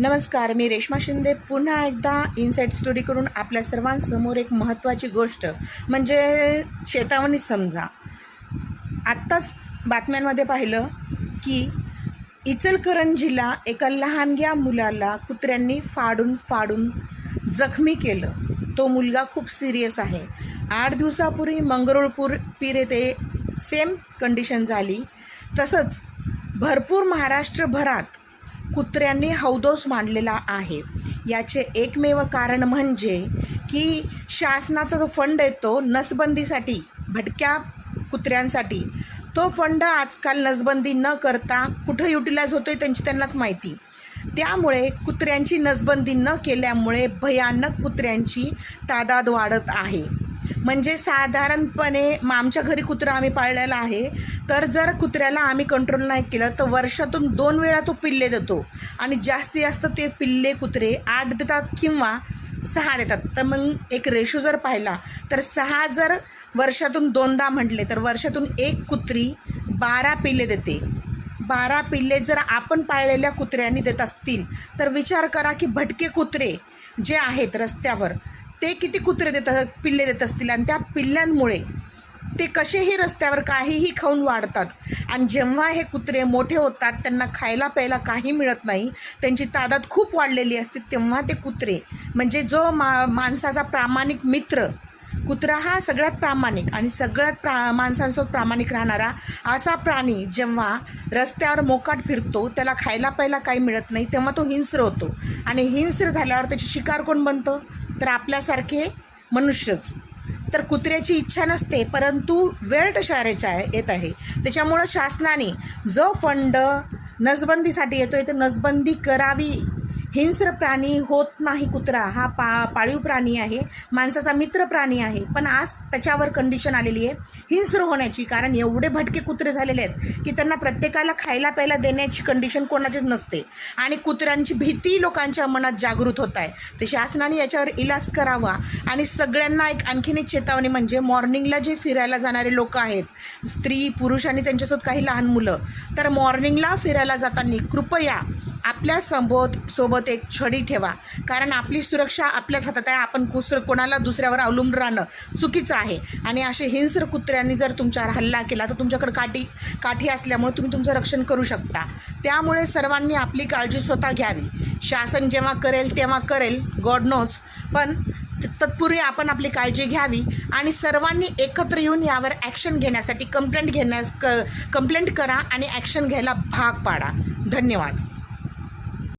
नमस्कार मी रेश्मा शिंदे. पुन्हा एकदा इनसाईट स्टोरीकडून आपल्या सर्वांसमोर एक महत्त्वाची गोष्ट म्हणजे चेतावणी समजा. आत्ताच बातम्यांमध्ये पाहिलं की इचलकरंजीला एका लहानग्या मुलाला कुत्र्यांनी फाडून फाडून जखमी केलं. तो मुलगा खूप सिरियस आहे. आठ दिवसापूर्वी मंगरुळपूर पीर येथे सेम कंडिशन झाली. तसंच भरपूर महाराष्ट्रभरात कुत्र्यांनी हौदोस मांडलेला आहे. याचे एकमेव कारण म्हणजे की शासनाचा जो फंड येतो नसबंदीसाठी भटक्या कुत्र्यांसाठी तो फंड आजकाल नसबंदी न करता कुठं युटिलाइज आहे त्यांची त्यांनाच माहिती. त्यामुळे कुत्र्यांची नसबंदी न केल्यामुळे भयानक कुत्र्यांची तादाद वाढत आहे. म्हणजे साधारणपणे मग आमच्या घरी कुत्रा आम्ही पाळलेला आहे. तर जर कुत्र्याला आम्ही कंट्रोल नाही केलं तर वर्षातून दोन वेळा तो पिल्ले देतो. आणि जास्तीत जास्त ते पिल्ले कुत्रे आठ देतात किंवा सहा देतात. तर मग एक रेशो जर पाहिला तर सहा जर वर्षातून दोनदा म्हटले तर वर्षातून एक कुत्री बारा पिल्ले देते. बारा पिल्ले जर आपण पाळलेल्या कुत्र्यांनी देत असतील तर विचार करा की भटके कुत्रे जे आहेत रस्त्यावर ते किती कुत्रे देत पिल्ले देत असतील आणि त्या पिल्ल्यांमुळे ते कसेही रस्त्यावर काहीही खाऊन वाढतात. आणि जेव्हा हे कुत्रे मोठे होतात त्यांना खायला प्यायला काही मिळत नाही त्यांची तादाद खूप वाढलेली असते तेव्हा ते कुत्रे म्हणजे जो मा माणसाचा प्रामाणिक मित्र कुत्रा हा सगळ्यात प्रामाणिक आणि सगळ्यात प्रा माणसांसोबत प्रामाणिक राहणारा असा प्राणी जेव्हा रस्त्यावर मोकाट फिरतो त्याला खायला प्यायला काही मिळत नाही तेव्हा तो हिंस्र होतो. आणि हिंस्र झाल्यावर त्याची शिकार कोण बनतं? तर आपल्यासारखे मनुष्यच. तर कुत्र्याची इच्छा नसते परंतु वेळ तशारेचा आहे येत आहे. त्याच्यामुळं शासनाने जो फंड नसबंदीसाठी येतो आहे तर नसबंदी करावी. हिंस्र प्राणी होत नाही कुत्रा हा पा पाळीव प्राणी आहे माणसाचा मित्र प्राणी आहे. पण आज त्याच्यावर कंडिशन आलेली आहे. हिंस्र होण्याची कारण एवढे भटके कुत्रे झालेले आहेत की त्यांना प्रत्येकाला खायला प्यायला देण्याची कंडिशन कोणाचीच नसते. आणि कुत्र्यांची भीती लोकांच्या मनात जागृत होत आहे. तर शासनाने याच्यावर इलाज करावा. आणि सगळ्यांना एक आणखीन एक चेतावणी म्हणजे मॉर्निंगला जे फिरायला जाणारे लोक आहेत स्त्री पुरुष आणि त्यांच्यासोबत काही लहान मुलं तर मॉर्निंगला फिरायला जाताना कृपया आपल्या संबोध सोबत एक छडी ठेवा. कारण आपली सुरक्षा आपल्याच हातात आहे. आपण कुसर कोणाला दुसऱ्यावर अवलंबून राहणं चुकीचं आहे. आणि असे हिंस्र कुत्र्यांनी जर तुमच्यावर हल्ला केला तर तुमच्याकडे काठी काठी असल्यामुळे तुम्ही तुमचं रक्षण करू शकता. त्यामुळे सर्वांनी आपली काळजी स्वतः घ्यावी. शासन जेव्हा करेल तेव्हा करेल. गॉड नोज पण तत्पूर्वी आपण आपली काळजी घ्यावी. आणि सर्वांनी एकत्र येऊन यावर ॲक्शन घेण्यासाठी कंप्लेंट घेण्यास क कंप्लेंट करा आणि ॲक्शन घ्यायला भाग पाडा. धन्यवाद.